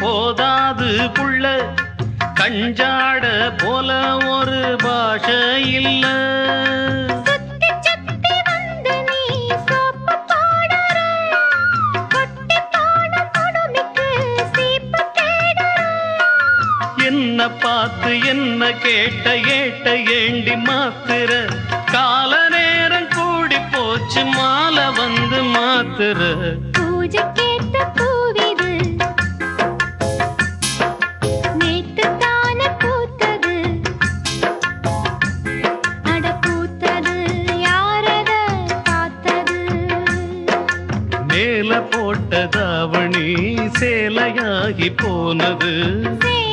போதாது புள்ள. கஞ்சாட போல ஒரு பாஷை இல்ல. என்ன பார்த்து என்ன கேட்ட ஏட்ட ஏண்டி மாத்துற. கால நேரம் கூடி போச்சு மாலை வந்து மாத்துற. பூஜைக்கேத்த பூவிது. நேத்து தானே பூத்தது. அட பூத்தது யாரத பார்த்தது? மேல போட்ட தாவணி சேலையாகி போனது.